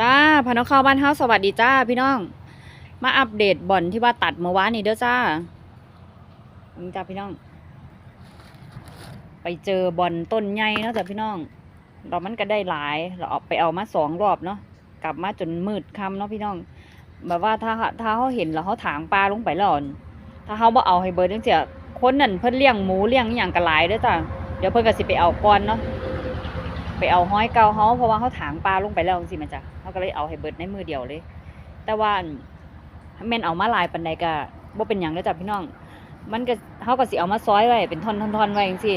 จ้าพนกเข้าบ้านเฮาสวัสดีจ้าพี่น้อง มาอัปเดตบ่อนที่ว่าตัดเมื่อวานนี้เด้อจ้านี่จ้าพี่น้อง ไปเจอบ่อนต้นใหญ่เนาะจ้าพี่น้อง เรามันก็ได้หลาย เราเอาไปเอามาสองรอบเนาะกลับมาจนมืดค่ำเนาะพี่น้องแบบว่าถ้าถ้าเขาเห็นแล้วเขาถางปลาลงไปแล้วอ่อน ถ้าเขาบ่เอาให้เบิร์ดจังเสียคนนั่นเพิ่นเลี้ยงหมูเลี้ยงอย่างกระหลายเด้อจ้าเดี๋ยวเพิ่นก็สิไปเอาก่อนเนาะ ไปเอาห้อยเกาเขาเพราะว่าเขาถางปลาลงไปแล้วสิแม่จ้ะเขาก็เลยเอาให้เบิดในมือเดียวเลย แต่ว่าแม่นเอามาลายปันใดก็บ่เป็นหยังเด้อจ้ะพี่น้อง มันก็เขาก็สิเอามาซอยไว้เป็นท่อนๆๆไว้จังซี่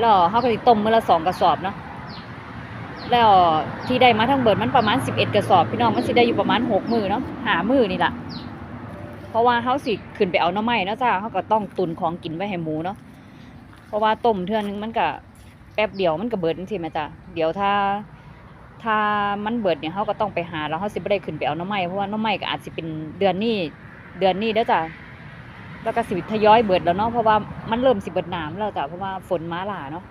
แล้วเขาก็สิต้มมื้อละสองกระสอบเนาะแล้วที่ได้มาทั้งเบิดมันประมาณ 11 กระสอบพี่น้องมันสิได้อยู่ประมาณ6มือเนาะหามือนี่แหละเพราะว่าเขาสิขึ้นไปเอาน่อไม้เนาะจ้าเขาก็ต้องตุนของกินไว้ให้หมูเนาะเพราะว่าต้มเทื่อนึงมันก็ แป๊บเดียวมันก็เบิดจังซี่แม่จ้ะเดี๋ยวถ้า ถ้ามันเบิดเนี่ยเขาก็ต้องไปหาแล้วเขาสิบได้ขึ้นไปเอาน้ำไม้เพราะว่าน้ำไม้ก็อาจสิเป็นเดือนนี้เดือนนี้เด้อจ้ะแล้วก็สิทยอยเบิดแล้วเนาะเพราะว่ามันเริ่มสิเบิดน้ำแล้วจ้ะเพราะว่าฝนมาหลาเนาะ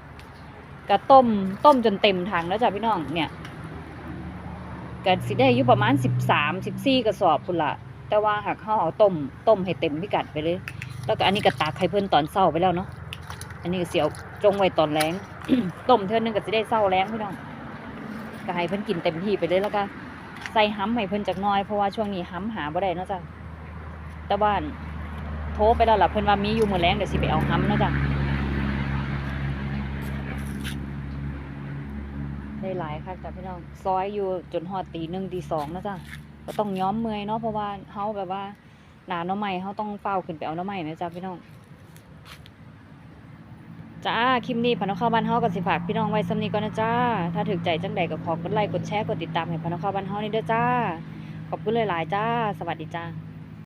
ก็ต้มต้มจนเต็มถังแล้วจ้ะพี่น้องเนี่ยก็สิได้อยู่ประมาณสิบสามสิบสี่กระสอบพุ่นละแต่ว่าหากเขาเอาต้มต้มให้เต็มพิกัดไปเลย แล้วก็อันนี้ก็ตากไข่เพิ่นตอนเช้าไปแล้วเนาะอันนี้ก็เสียวจงไว้ตอนแรง ต้มเท่านึงก็จะได้เศร้าแรงพี่น้องก็ให้เพิ่นกินเต็มที่ไปเลยแล้วก็ใส่ห้ำให้เพิ่นจักน้อยเพราะว่าช่วงนี้ห้ำหาบ่ได้เนาะจ้ะแต่บ้านโทรไปแล้วล่ะเพิ่นว่ามีอยู่มือแรงเดี๋ยวสิไปเอาห้ำเนาะจ้ะได้หลายค่ะจ้ะพี่น้องซอยอยู่จนฮอดตีหนึ่งตีสองนะจ้ะก็ต้องย้อมเมื่อยเนาะเพราะว่าเฮาแบบว่าหนาหน้อใหม่เฮาต้องเฝ้าขึ้นไปเอาหน้อใหม่นะจ้ะพี่น้อง จ้าคลิปนี้พนักข้าวบ้านเฮาก็สิฝากพี่น้องไว้สำนี้ก่อนนะจ้า ถ้าถึกใจจังใดก็ขอกดไลค์กดแชร์กดติดตามให้พนักข้าวบ้านเฮานี่เด้อจ้า ขอบคุณหลายๆจ้า สวัสดีจ้า